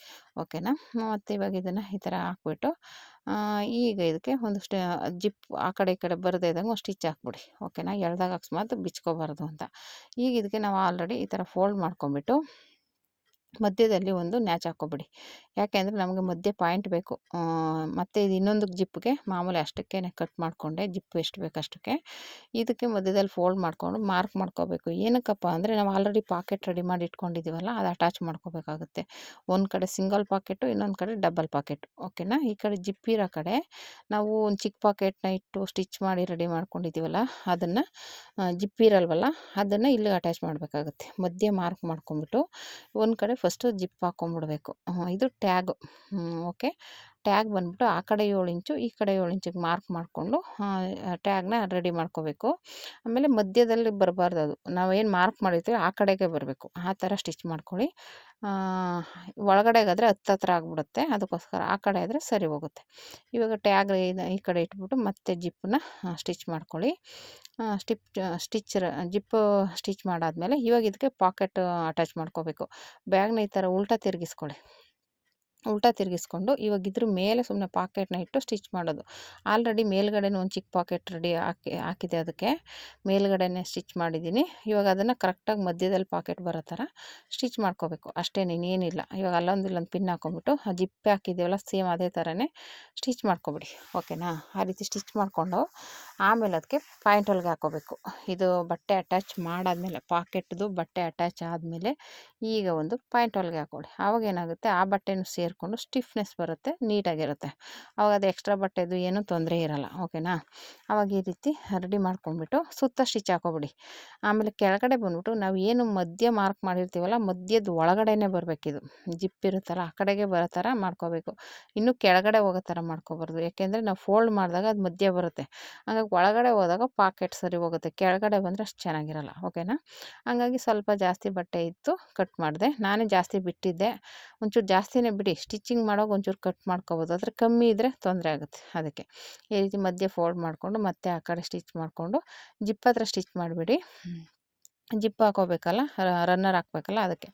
ಓಕೆನಾ? ಮತ್ತು ಇವಾಗ ಇದನ್ನು ಈ ಥರ ಹಾಕ್ಬಿಟ್ಟು ಈಗ ಇದಕ್ಕೆ ಒಂದು ಜಿಪ್ ಆ ಕಡೆ ಈ ಕಡೆ ಬರದೇ ಇದ್ದಂಗೆ ಒಂದು ಸ್ಟಿಚ್ ಹಾಕ್ಬಿಡಿ. ಓಕೆನಾ ಎಳ್ದಾಗ ಅಕಸ್ಮಾತ್ ಬಿಚ್ಕೋಬಾರ್ದು ಅಂತ. ಈಗ ಇದಕ್ಕೆ ನಾವು ಆಲ್ರೆಡಿ ಈ ಥರ ಫೋಲ್ಡ್ ಮಾಡ್ಕೊಂಬಿಟ್ಟು ಮಧ್ಯದಲ್ಲಿ ಒಂದು ನ್ಯಾಚ್ ಹಾಕ್ಕೊಬಿಡಿ. ಯಾಕೆಂದರೆ ನಮಗೆ ಮಧ್ಯೆ ಪಾಯಿಂಟ್ ಬೇಕು. ಮತ್ತು ಇದು ಇನ್ನೊಂದು ಜಿಪ್ಗೆ ಮಾಮೂಲಿ ಅಷ್ಟಕ್ಕೆ ಕಟ್ ಮಾಡಿಕೊಂಡೆ. ಜಿಪ್ ಎಷ್ಟು ಬೇಕು ಅಷ್ಟಕ್ಕೆ. ಇದಕ್ಕೆ ಮಧ್ಯದಲ್ಲಿ ಫೋಲ್ಡ್ ಮಾಡಿಕೊಂಡು ಮಾರ್ಕ್ ಮಾಡ್ಕೋಬೇಕು. ಏನಕ್ಕಪ್ಪ ಅಂದರೆ ನಾವು ಆಲ್ರೆಡಿ ಪಾಕೆಟ್ ರೆಡಿ ಮಾಡಿ ಇಟ್ಕೊಂಡಿದ್ದೀವಲ್ಲ ಅದು ಅಟ್ಯಾಚ್ ಮಾಡ್ಕೋಬೇಕಾಗುತ್ತೆ. ಒಂದು ಕಡೆ ಸಿಂಗಲ್ ಪಾಕೆಟು ಇನ್ನೊಂದು ಕಡೆ ಡಬಲ್ ಪಾಕೆಟ್ ಓಕೆನಾ ಈ ಕಡೆ ಜಿಪ್ ಇರೋ ಕಡೆ ನಾವು ಒಂದು ಚಿಕ್ಕ ಪಾಕೆಟ್ನ ಇಟ್ಟು ಸ್ಟಿಚ್ ಮಾಡಿ ರೆಡಿ ಮಾಡ್ಕೊಂಡಿದ್ದೀವಲ್ಲ ಅದನ್ನು ಜಿಪ್ ಇರಲ್ವಲ್ಲ, ಅದನ್ನು ಇಲ್ಲಿಗೆ ಅಟ್ಯಾಚ್ ಮಾಡಬೇಕಾಗುತ್ತೆ. ಮಧ್ಯೆ ಮಾರ್ಕ್ ಮಾಡ್ಕೊಂಬಿಟ್ಟು ಒಂದು ಕಡೆ ಫಸ್ಟು ಜಿಪ್ ಹಾಕ್ಕೊಂಬಿಡ್ಬೇಕು ಇದು ಟ್ಯಾಗ್ ಓಕೆ. ಟ್ಯಾಗ್ ಬಂದ್ಬಿಟ್ಟು ಆ ಕಡೆ ಏಳು ಇಂಚು, ಈ ಕಡೆ ಏಳು ಇಂಚಿಗೆ ಮಾರ್ಕ್ ಮಾಡಿಕೊಂಡು ಟ್ಯಾಗ್ನ ರೆಡಿ ಮಾಡ್ಕೋಬೇಕು. ಆಮೇಲೆ ಮಧ್ಯದಲ್ಲಿ ಬರಬಾರ್ದು ಅದು. ನಾವೇನು ಮಾರ್ಕ್ ಮಾಡಿರ್ತೀವಿ ಆ ಕಡೆಗೆ ಬರಬೇಕು. ಆ ಥರ ಸ್ಟಿಚ್ ಮಾಡ್ಕೊಳ್ಳಿ. ಒಳಗಡೆಗಾದರೆ ಹತ್ತು ಹತ್ತತ್ರ ಆಗಿಬಿಡುತ್ತೆ. ಅದಕ್ಕೋಸ್ಕರ ಆ ಕಡೆ ಆದರೆ ಸರಿ ಹೋಗುತ್ತೆ. ಇವಾಗ ಟ್ಯಾಗ್ ಈ ಕಡೆ ಇಟ್ಬಿಟ್ಟು ಮತ್ತೆ ಜಿಪ್ಪನ್ನ ಸ್ಟಿಚ್ ಮಾಡ್ಕೊಳ್ಳಿ. ಸ್ಟಿಪ್, ಸ್ಟಿಚ್ ಜಿಪ್ಪು ಸ್ಟಿಚ್ ಮಾಡಾದಮೇಲೆ ಇವಾಗ ಇದಕ್ಕೆ ಪಾಕೆಟ್ ಅಟ್ಯಾಚ್ ಮಾಡ್ಕೋಬೇಕು. ಬ್ಯಾಗ್ನ ಈ ಥರ ಉಲ್ಟಾ ತಿರುಗಿಸ್ಕೊಳ್ಳಿ. ಉಲ್ಟಾ ತಿರುಗಿಸ್ಕೊಂಡು ಇವಾಗ ಇದ್ರ ಮೇಲೆ ಸುಮ್ಮನೆ ಪಾಕೆಟ್ನ ಇಟ್ಟು ಸ್ಟಿಚ್ ಮಾಡೋದು. ಆಲ್ರೆಡಿ ಮೇಲ್ಗಡೆನೂ ಒಂದು ಚಿಕ್ಕ ಪಾಕೆಟ್ ರೆಡಿ ಹಾಕಿ ಹಾಕಿದೆ ಅದಕ್ಕೆ. ಮೇಲ್ಗಡೆನೇ ಸ್ಟಿಚ್ ಮಾಡಿದ್ದೀನಿ. ಇವಾಗ ಅದನ್ನು ಕರೆಕ್ಟಾಗಿ ಮಧ್ಯದಲ್ಲಿ ಪಾಕೆಟ್ ಬರೋ ಥರ ಸ್ಟಿಚ್ ಮಾಡ್ಕೋಬೇಕು. ಅಷ್ಟೇ ಇನ್ನೇನಿಲ್ಲ. ಇವಾಗ ಅಲ್ಲೊಂದು ಇಲ್ಲೊಂದು ಪಿನ್ ಹಾಕೊಂಬಿಟ್ಟು ಆ ಜಿಪ್ಪೆ ಹಾಕಿದ್ದೀವಲ್ಲ ಸೇಮ್ ಅದೇ ಥರನೇ ಸ್ಟಿಚ್ ಮಾಡ್ಕೊಬಿಡಿ. ಓಕೆನಾ? ಆ ರೀತಿ ಸ್ಟಿಚ್ ಮಾಡಿಕೊಂಡು ಆಮೇಲೆ ಅದಕ್ಕೆ ಪಾಯಿಂಟ್ ಹೊಲ್ಗೆ ಹಾಕೋಬೇಕು. ಇದು ಬಟ್ಟೆ ಅಟ್ಯಾಚ್ ಮಾಡಾದಮೇಲೆ, ಪಾಕೆಟ್ದು ಬಟ್ಟೆ ಅಟ್ಯಾಚ್ ಆದಮೇಲೆ ಈಗ ಒಂದು ಪಾಯಿಂಟ್ ಹೊಲ್ಗೆ ಹಾಕೊಳ್ಳಿ ಆವಾಗ ಏನಾಗುತ್ತೆ? ಆ ಬಟ್ಟೆನೂ ಸೇರಿಕೊಂಡು ಸ್ಟಿಫ್ನೆಸ್ ಬರುತ್ತೆ, ನೀಟಾಗಿರುತ್ತೆ. ಆವಾಗ ಅದು ಎಕ್ಸ್ಟ್ರಾ ಬಟ್ಟೆದು ಏನೂ ತೊಂದರೆ ಇರಲ್ಲ ಓಕೆನಾ ಅವಾಗ ಈ ರೀತಿ ರೆಡಿ ಮಾಡ್ಕೊಂಡ್ಬಿಟ್ಟು ಸುತ್ತ ಸ್ಟಿಚ್ ಹಾಕೋಬಿಡಿ. ಆಮೇಲೆ ಕೆಳಗಡೆ ಬಂದ್ಬಿಟ್ಟು ನಾವು ಏನು ಮಧ್ಯ ಮಾರ್ಕ್ ಮಾಡಿರ್ತೀವಲ್ಲ, ಮಧ್ಯದ ಒಳಗಡೆನೇ ಬರಬೇಕಿದು. ಜಿಪ್ ಇರುತ್ತಲ್ಲ, ಆ ಕಡೆಗೆ ಬರೋ ಥರ ಮಾಡ್ಕೋಬೇಕು. ಇನ್ನು ಕೆಳಗಡೆ ಹೋಗೋ ಥರ ಮಾಡ್ಕೋಬಾರ್ದು. ಯಾಕೆಂದರೆ ನಾವು ಫೋಲ್ಡ್ ಮಾಡಿದಾಗ ಅದು ಮಧ್ಯ ಬರುತ್ತೆ. ಹಾಗಾಗಿ ಒಳಗಡೆ ಹೋದಾಗ ಪಾಕೆಟ್ ಸರಿ ಹೋಗುತ್ತೆ. ಕೆಳಗಡೆ ಬಂದರೆ ಅಷ್ಟು ಚೆನ್ನಾಗಿರಲ್ಲ ಓಕೆನಾ ಹಂಗಾಗಿ ಸ್ವಲ್ಪ ಜಾಸ್ತಿ ಬಟ್ಟೆ ಇತ್ತು ಕಟ್ ಮಾಡಿದೆ. ನಾನೇ ಜಾಸ್ತಿ ಬಿಟ್ಟಿದ್ದೆ. ಒಂಚೂರು ಜಾಸ್ತಿನೇ ಬಿಡಿ ಸ್ಟಿಚಿಂಗ್ ಮಾಡೋಕೆ ಒಂಚೂರು ಕಟ್ ಮಾಡ್ಕೋಬೋದು. ಆದರೆ ಕಮ್ಮಿ ಇದ್ದರೆ ತೊಂದರೆ ಆಗುತ್ತೆ ಅದಕ್ಕೆ. ಈ ರೀತಿ ಮಧ್ಯೆ ಫೋಲ್ಡ್ ಮಾಡಿಕೊಂಡು ಮತ್ತೆ ಆ ಕಡೆ ಸ್ಟಿಚ್ ಮಾಡಿಕೊಂಡು, ಜಿಪ್ ಹತ್ರ ಸ್ಟಿಚ್ ಮಾಡಿಬಿಡಿ. ಜಿಪ್ ಹಾಕೋಬೇಕಲ್ಲ ರನ್ನರ್ ಹಾಕ್ಬೇಕಲ್ಲ ಅದಕ್ಕೆ.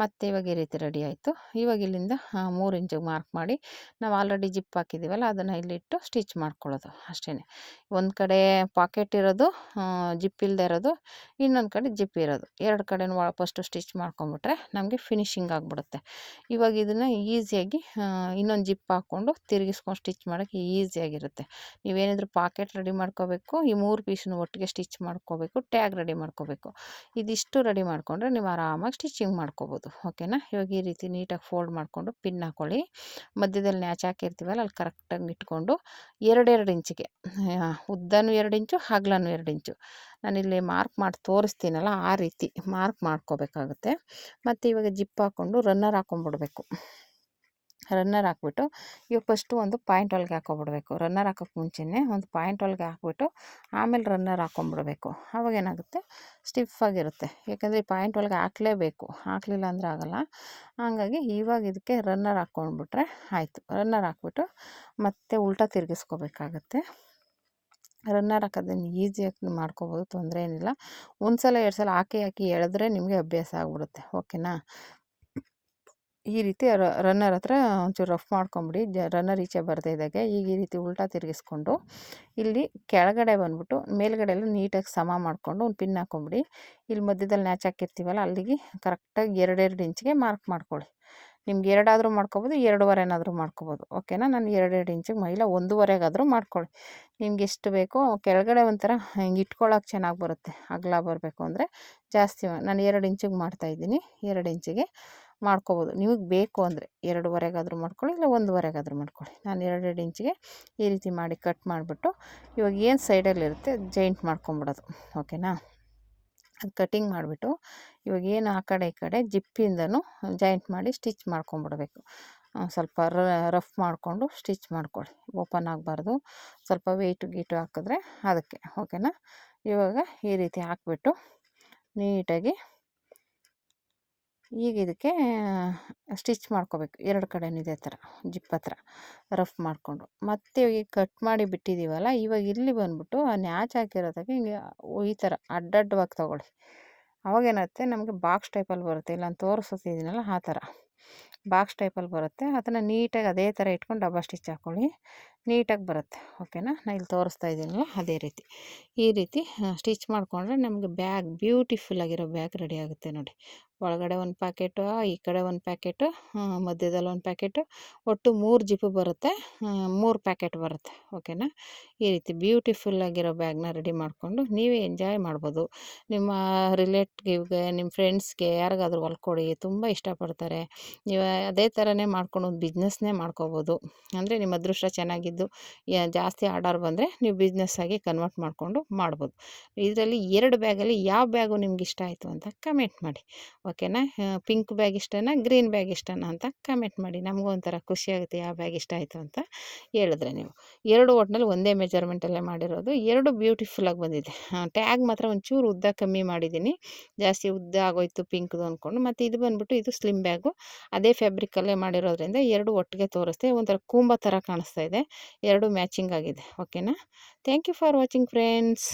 ಮತ್ತು ಇವಾಗ ಈ ರೀತಿ ರೆಡಿ ಆಯಿತು. ಇವಾಗ ಇಲ್ಲಿಂದ ಮೂರು ಇಂಚಿಗೆ ಮಾರ್ಕ್ ಮಾಡಿ ನಾವು ಆಲ್ರೆಡಿ ಜಿಪ್ ಹಾಕಿದ್ದೀವಲ್ಲ ಅದನ್ನು ಇಲ್ಲಿಟ್ಟು ಸ್ಟಿಚ್ ಮಾಡ್ಕೊಳ್ಳೋದು ಅಷ್ಟೇ ಒಂದು ಕಡೆ ಪಾಕೆಟ್ ಇರೋದು ಜಿಪ್ ಇಲ್ಲದೆ ಇರೋದು, ಇನ್ನೊಂದು ಕಡೆ ಜಿಪ್ ಇರೋದು. ಎರಡು ಕಡೆನೂ ಫಸ್ಟು ಸ್ಟಿಚ್ ಮಾಡ್ಕೊಂಬಿಟ್ರೆ ನಮಗೆ ಫಿನಿಶಿಂಗ್ ಆಗಿಬಿಡುತ್ತೆ. ಇವಾಗ ಇದನ್ನು ಈಸಿಯಾಗಿ ಇನ್ನೊಂದು ಜಿಪ್ ಹಾಕ್ಕೊಂಡು ತಿರುಗಿಸ್ಕೊಂಡು ಸ್ಟಿಚ್ ಮಾಡೋಕ್ಕೆ ಈಸಿಯಾಗಿರುತ್ತೆ ನೀವೇನಿದ್ರು ಪಾಕೆಟ್ ರೆಡಿ ಮಾಡ್ಕೋಬೇಕು, ಈ ಮೂರು ಪೀಸನ್ನು ಒಟ್ಟಿಗೆ ಸ್ಟಿಚ್ ಮಾಡ್ಕೋಬೇಕು ಟ್ಯಾಗ್ ರೆಡಿ ಮಾಡ್ಕೋಬೇಕು. ಇದಿಷ್ಟು ರೆಡಿ ಮಾಡಿಕೊಂಡ್ರೆ ನೀವು ಆರಾಮಾಗಿ ಸ್ಟಿಚಿಂಗ್ ಮಾಡ್ಕೋಬೋದು, ಓಕೆನಾ? ಇವಾಗ ಈ ರೀತಿ ನೀಟಾಗಿ ಫೋಲ್ಡ್ ಮಾಡಿಕೊಂಡು ಪಿನ್ ಹಾಕ್ಕೊಳ್ಳಿ ಮಧ್ಯದಲ್ಲಿ ನ್ಯಾಚ್ ಹಾಕಿರ್ತೀವಲ್ಲ, ಅಲ್ಲಿ ಕರೆಕ್ಟಾಗಿ ಇಟ್ಕೊಂಡು ಎರಡೆರಡು ಇಂಚಿಗೆ ಉದ್ದನು ಎರಡು ಇಂಚು ಅಗಲನೂ ಎರಡು ಇಂಚು. ನಾನಿಲ್ಲಿ ಮಾರ್ಕ್ ಮಾಡಿ ತೋರಿಸ್ತೀನಲ್ಲ, ಆ ರೀತಿ ಮಾರ್ಕ್ ಮಾಡ್ಕೋಬೇಕಾಗುತ್ತೆ. ಮತ್ತು ಇವಾಗ ಜಿಪ್ ಹಾಕ್ಕೊಂಡು ರನ್ನರ್ ಹಾಕ್ಕೊಂಬಿಡ್ಬೇಕು ರನ್ನರ್ ಹಾಕ್ಬಿಟ್ಟು, ಇವಾಗ ಫಸ್ಟು ಒಂದು ಪಾಯಿಂಟ್ ಒಳಗೆ ಹಾಕೊಬಿಡ್ಬೇಕು. ರನ್ನರ್ ಹಾಕೋಕ್ಕೆ ಮುಂಚೆನೇ ಒಂದು ಪಾಯಿಂಟ್ ಒಳಗೆ ಹಾಕ್ಬಿಟ್ಟು, ಆಮೇಲೆ ರನ್ನರ್ ಹಾಕೊಂಬಿಡ್ಬೇಕು. ಆವಾಗ ಏನಾಗುತ್ತೆ? ಸ್ಟಿಫ್ ಆಗಿರುತ್ತೆ. ಯಾಕಂದರೆ ಈ ಪಾಯಿಂಟ್ ಒಳಗೆ ಹಾಕಲೇಬೇಕು. ಹಾಕಲಿಲ್ಲ ಅಂದರೆ ಆಗೋಲ್ಲ. ಹಾಗಾಗಿ ಇವಾಗ ಇದಕ್ಕೆ ರನ್ನರ್ ಹಾಕ್ಕೊಂಡ್ಬಿಟ್ರೆ ಆಯಿತು. ರನ್ನರ್ ಹಾಕ್ಬಿಟ್ಟು ಮತ್ತೆ ಉಲ್ಟಾ ತಿರುಗಿಸ್ಕೋಬೇಕಾಗತ್ತೆ. ರನ್ನರ್ ಹಾಕೋದನ್ನು ಈಸಿಯಾಗಿ ಮಾಡ್ಕೋಬೋದು, ತೊಂದರೆ ಏನಿಲ್ಲ. ಒಂದು ಸಲ ಎರಡು ಸಲ ಹಾಕಿ ಹಾಕಿ ಎಳೆದ್ರೆ ನಿಮಗೆ ಅಭ್ಯಾಸ ಆಗಿಬಿಡುತ್ತೆ. ಓಕೆನಾ ಈ ರೀತಿ ರನ್ನರ್ ಹತ್ರ ಒಂಚೂರು ರಫ್ ಮಾಡ್ಕೊಂಬಿಡಿ. ಜ ರನ್ನರ್ ಈಚೆ ಬರ್ತಾ ಇದ್ದಾಗೆ ಈಗ ಈ ರೀತಿ ಉಲ್ಟಾ ತಿರುಗಿಸ್ಕೊಂಡು ಇಲ್ಲಿ ಕೆಳಗಡೆ ಬಂದ್ಬಿಟ್ಟು ಮೇಲ್ಗಡೆ ಎಲ್ಲ ನೀಟಾಗಿ ಸಮ ಮಾಡಿಕೊಂಡು ಒಂದು ಪಿನ್ ಹಾಕೊಂಬಿಡಿ. ಇಲ್ಲಿ ಮಧ್ಯದಲ್ಲಿ ನ್ಯಾಚ್ ಹಾಕಿರ್ತೀವಲ್ಲ, ಅಲ್ಲಿಗೆ ಕರೆಕ್ಟಾಗಿ ಎರಡೆರಡು ಇಂಚಿಗೆ ಮಾರ್ಕ್ ಮಾಡ್ಕೊಳ್ಳಿ. ನಿಮ್ಗೆ ಎರಡಾದರೂ ಮಾಡ್ಕೊಬೋದು ಎರಡೂವರೆನಾದರೂ ಮಾಡ್ಕೊಬೋದು. ಓಕೆನಾ ನಾನು ಎರಡೆರಡು ಇಂಚಿಗೆ ಮೈಲ ಒಂದೂವರೆಗಾದರೂ ಮಾಡ್ಕೊಳ್ಳಿ. ನಿಮ್ಗೆ ಎಷ್ಟು ಬೇಕೋ ಕೆಳಗಡೆ ಒಂಥರ ಹಿಂಗೆ ಇಟ್ಕೊಳ್ಳೋಕೆ ಚೆನ್ನಾಗಿ ಬರುತ್ತೆ. ಅಗಲ ಬರಬೇಕು ಅಂದರೆ ಜಾಸ್ತಿ ನಾನು ಎರಡು ಇಂಚಿಗೆ ಮಾಡ್ತಾಯಿದ್ದೀನಿ ಎರಡು ಇಂಚಿಗೆ ಮಾಡ್ಕೊಬೋದು. ನಿಮಗೆ ಬೇಕು ಅಂದರೆ ಎರಡೂವರೆಗಾದರೂ ಮಾಡ್ಕೊಳ್ಳಿ, ಇಲ್ಲ ಒಂದೂವರೆಗಾದರೂ ಮಾಡ್ಕೊಳ್ಳಿ. ನಾನು ಎರಡೆರಡು ಇಂಚಿಗೆ ಈ ರೀತಿ ಮಾಡಿ ಕಟ್ ಮಾಡಿಬಿಟ್ಟು ಇವಾಗ ಏನು ಸೈಡಲ್ಲಿರುತ್ತೆ ಜಾಯಿಂಟ್ ಮಾಡ್ಕೊಂಬಿಡೋದು. ಓಕೆನಾ? ಅದು ಕಟಿಂಗ್ ಮಾಡಿಬಿಟ್ಟು ಇವಾಗ ಏನು ಆ ಕಡೆ ಈ ಕಡೆ ಜಿಪ್ಪಿಂದನೂ ಜಾಯಿಂಟ್ ಮಾಡಿ ಸ್ಟಿಚ್ ಮಾಡ್ಕೊಂಬಿಡ್ಬೇಕು. ಸ್ವಲ್ಪ ರಫ್ ಮಾಡಿಕೊಂಡು ಸ್ಟಿಚ್ ಮಾಡ್ಕೊಳ್ಳಿ. ಓಪನ್ ಆಗಬಾರ್ದು. ಸ್ವಲ್ಪ ವೆಯ್ಟು ಗೀಟು ಹಾಕಿದ್ರೆ ಅದಕ್ಕೆ. ಓಕೆನಾ? ಇವಾಗ ಈ ರೀತಿ ಹಾಕ್ಬಿಟ್ಟು ನೀಟಾಗಿ ಈಗ ಇದಕ್ಕೆ ಸ್ಟಿಚ್ ಮಾಡ್ಕೋಬೇಕು. ಎರಡು ಕಡೆನೂ ಇದೇ ಥರ. ಜಿಪ್ ಹತ್ರ. ರಫ್ ಮಾಡಿಕೊಂಡು. ಮತ್ತೆ ಈಗ ಕಟ್ ಮಾಡಿ ಬಿಟ್ಟಿದ್ದೀವಲ್ಲ ಇವಾಗ ಇಲ್ಲಿ ಬಂದ್ಬಿಟ್ಟು ಆ ನ್ಯಾಚ್ ಹಾಕಿರೋದಾಗೆ ಹಿಂಗೆ ಈ ಥರ ಅಡ್ಡಡ್ಡವಾಗಿ ತೊಗೊಳ್ಳಿ. ಅವಾಗೇನಾಗುತ್ತೆ ನಮಗೆ ಬಾಕ್ಸ್ ಟೈಪಲ್ಲಿ ಬರುತ್ತೆ. ಇಲ್ಲ ನಾನು ತೋರಿಸ್ತಿದ್ದೀನಲ್ಲ ಆ ಥರ. ಬಾಕ್ಸ್ ಟೈಪಲ್ಲಿ ಬರುತ್ತೆ. ಅದನ್ನು ನೀಟಾಗಿ ಅದೇ ಥರ ಇಟ್ಕೊಂಡು ಡಬ್ಬ ಸ್ಟಿಚ್ ಹಾಕ್ಕೊಳ್ಳಿ ನೀಟಾಗಿ ಬರುತ್ತೆ. ಓಕೆನಾ? ನಾನು ಇಲ್ಲಿ ತೋರಿಸ್ತಾ ಇದ್ದೀನಲ್ಲ, ಅದೇ ರೀತಿ. ಈ ರೀತಿ ಸ್ಟಿಚ್ ಮಾಡಿಕೊಂಡ್ರೆ ನಮಗೆ ಬ್ಯಾಗ್, ಬ್ಯೂಟಿಫುಲ್ ಆಗಿರೋ ಬ್ಯಾಗ್ ರೆಡಿ ಆಗುತ್ತೆ ನೋಡಿ. ಒಳಗಡೆ ಒಂದು ಪ್ಯಾಕೆಟು ಈ ಕಡೆ ಒಂದು ಪ್ಯಾಕೆಟು ಮಧ್ಯದಲ್ಲಿ ಒಂದು ಪ್ಯಾಕೆಟು ಒಟ್ಟು ಮೂರು ಜಿಪ್ ಬರುತ್ತೆ ಮೂರು ಪ್ಯಾಕೆಟ್ ಬರುತ್ತೆ ಓಕೆನಾ ಈ ರೀತಿ ಬ್ಯೂಟಿಫುಲ್ ಆಗಿರೋ ಬ್ಯಾಗ್ನ ರೆಡಿ ಮಾಡಿಕೊಂಡು ನೀವೇ ಎಂಜಾಯ್ ಮಾಡ್ಬೋದು. ನಿಮ್ಮ ರಿಲೇಟಿವ್ಗೆ ನಿಮ್ಮ ಫ್ರೆಂಡ್ಸ್ಗೆ ಯಾರಿಗಾದ್ರೂ ಹೊಲ್ಕೊಡಿ ತುಂಬ ಇಷ್ಟಪಡ್ತಾರೆ. ನೀವು ಅದೇ ಥರನೇ ಮಾಡ್ಕೊಂಡು ಒಂದು ಬಿಸ್ನೆಸ್ನೇ ಮಾಡ್ಕೋಬೋದು. ಅಂದರೆ ನಿಮ್ಮ ಅದೃಷ್ಟ ಚೆನ್ನಾಗಿದ್ದು ಜಾಸ್ತಿ ಆರ್ಡರ್ ಬಂದರೆ ನೀವು ಬಿಸ್ನೆಸ್ಸಾಗಿ ಕನ್ವರ್ಟ್ ಮಾಡಿಕೊಂಡು ಮಾಡ್ಬೋದು. ಇದರಲ್ಲಿ ಎರಡು ಬ್ಯಾಗಲ್ಲಿ ಯಾವ ಬ್ಯಾಗು ನಿಮ್ಗೆ ಇಷ್ಟ ಆಯಿತು ಅಂತ ಕಮೆಂಟ್ ಮಾಡಿ ಓಕೆನಾ? ಪಿಂಕ್ ಬ್ಯಾಗ್ ಇಷ್ಟನಾ, ಗ್ರೀನ್ ಬ್ಯಾಗ್ ಇಷ್ಟನಾ ಅಂತ ಕಮೆಂಟ್ ಮಾಡಿ. ನಮಗೂ ಒಂಥರ ಖುಷಿ ಆಗುತ್ತೆ, ಯಾವ ಬ್ಯಾಗ್ ಇಷ್ಟ ಆಯಿತು ಅಂತ ಹೇಳಿದ್ರೆ ನೀವು. ಎರಡು ಒಟ್ನಲ್ಲಿ ಒಂದೇ ಮೆಜರ್ಮೆಂಟಲ್ಲೇ ಮಾಡಿರೋದು. ಎರಡು ಬ್ಯೂಟಿಫುಲ್ಲಾಗಿ ಬಂದಿದೆ. ಟ್ಯಾಗ್ ಮಾತ್ರ ಒಂಚೂರು ಉದ್ದ ಕಮ್ಮಿ ಮಾಡಿದ್ದೀನಿ. ಜಾಸ್ತಿ ಉದ್ದ ಆಗೋಯ್ತು ಪಿಂಕ್ದು ಅಂದ್ಕೊಂಡು ಮತ್ತು ಇದು ಬಂದ್ಬಿಟ್ಟು ಇದು ಸ್ಲಿಮ್ ಬ್ಯಾಗು. ಅದೇ ಫ್ಯಾಬ್ರಿಕಲ್ಲೇ ಮಾಡಿರೋದ್ರಿಂದ ಎರಡು ಒಟ್ಟಿಗೆ ತೋರಿಸ್ತೆ ಒಂಥರ ಕೂಂಬ ಥರ ಕಾಣಿಸ್ತಾ ಇದೆ. ಎರಡು ಮ್ಯಾಚಿಂಗ್ ಆಗಿದೆ. ಓಕೆನಾ? Thank you for watching friends